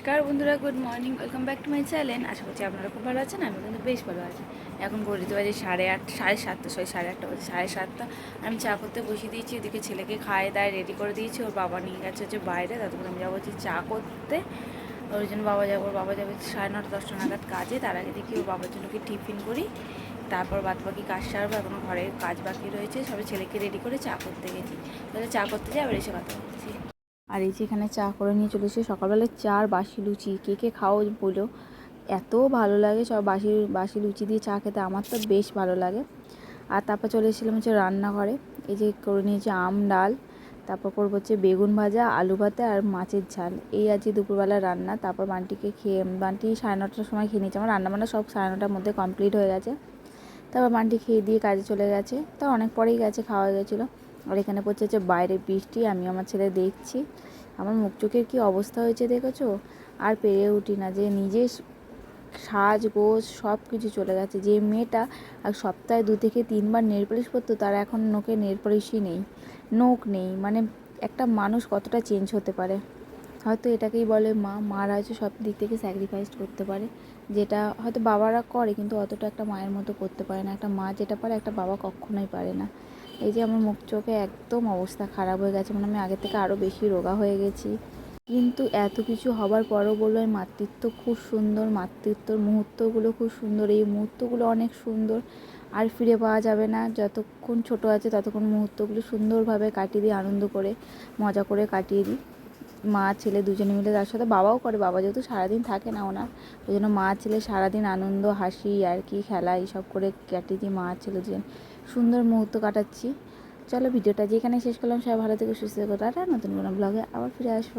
নমস্কার বন্ধুরা good morning welcome back to my channel আশা করছি আপনারা খুব ভালো আছেন আমি কিন্তু বেশ ভালো আছি। এখন ঘড়িতে বাজে সাড়ে আট, সাড়ে সাতটা সরি সাড়ে আটটা বাজে, সাড়ে সাতটা। আমি চা করতে বসিয়ে দিয়েছি, ওদিকে ছেলেকে খায় দায় রেডি করে দিয়েছি, ওর বাবা নিয়ে গেছে হচ্ছে বাইরে ততক্ষণ আমি যাব হচ্ছে চা করতে। ওর জন্য বাবা যাব, ওর বাবা যাবে সাড়ে নটা, দশটা নাগাদ কাজে, তার আগে দেখি ওর বাবার জন্য কি টিফিন করি। তারপর বাদ বাকি কাজ সারবো, এখনও ঘরে কাজ বাকি রয়েছে সবাই ছেলেকে রেডি করে চা করতে গেছি। তাহলে চা করতে যাই, আবার এসে কথা বলছি। আর এই যে এখানে চা করে নিয়ে চলে এসে সকালবেলায় চা আর বাসি লুচি। কে কে খাও বলো। এত ভালো লাগে সব বাসি বাসি লুচি দিয়ে চা খেতে। আমার তো বেশ ভালো লাগে। আর তারপর চলে এসেছিলাম হচ্ছে রান্নাঘরে। এই যে করে নিয়েছি আম, ডাল। তারপর করব হচ্ছে বেগুন ভাজা, আলু ভাতে আর মাছের ঝাল। এই আজকে দুপুরবেলা রান্না। তারপর বান্টিকে খেয়ে, বান্টি সাড়ে নটার সময় খেয়ে নিয়েছে। আমার রান্নাবান্না সব সাড়ে নটার মধ্যে কমপ্লিট হয়ে গেছে। তারপর বান্টি খেয়ে দিয়ে কাজে চলে গেছে। তা অনেক পরেই গেছে, খাওয়া গেছিল। আর এখানে পড়ছে হচ্ছে বাইরে বৃষ্টি আমি আমার ছেলে দেখছি। আমার মুখ চোখের কী অবস্থা হয়েছে দেখেছ? আর পেরে উঠি না যে নিজে সাজ, গোজ সব কিছু চলে গেছে যে মেয়েটা আর সপ্তাহে দু থেকে তিনবার নেল পলিশ করতো তার এখন নোকে নেল পলিশই নেই, নোক নেই। মানে একটা মানুষ কতটা চেঞ্জ হতে পারে? হয়তো এটাকেই বলে মা। মারা হয়তো সব দিক থেকে স্যাক্রিফাইস করতে পারে। যেটা হয়তো বাবারা করে, কিন্তু অতটা একটা মায়ের মতো করতে পারে না। একটা মা যেটা পারে, একটা বাবা কখনোই পারে না। এই যে আমার মুখ চোখে একদম অবস্থা খারাপ হয়ে গেছে মানে আমি আগের থেকে আরও বেশি রোগা হয়ে গেছি। কিন্তু এত কিছু হবার পরও বলল মাতৃত্ব খুব সুন্দর, মাতৃত্বর মুহূর্তগুলো খুব সুন্দর, এই মুহূর্তগুলো অনেক সুন্দর। আর ফিরে পাওয়া যাবে না। যতক্ষণ ছোট আছে, ততক্ষণ মুহূর্তগুলো সুন্দরভাবে কাটিয়ে দিই, আনন্দ করে, মজা করে কাটিয়ে দিই। মা, ছেলে দুজনে মিলে তার সাথে বাবাও করে। বাবা যেহেতু সারাদিন থাকে না ওনার, ওই জন্য মা, ছেলে সারাদিন আনন্দ, হাসি, আর কি, খেলা, এইসব করে কাটিয়ে দিই মা, ছেলে দুজন। সুন্দর মুহূর্ত কাটাচ্ছি। চলো ভিডিওটা যেখানে শেষ করলাম, সবাই ভালো থেকে, সুস্থ থেকো। নতুন কোনো ব্লগে আবার ফিরে আসব।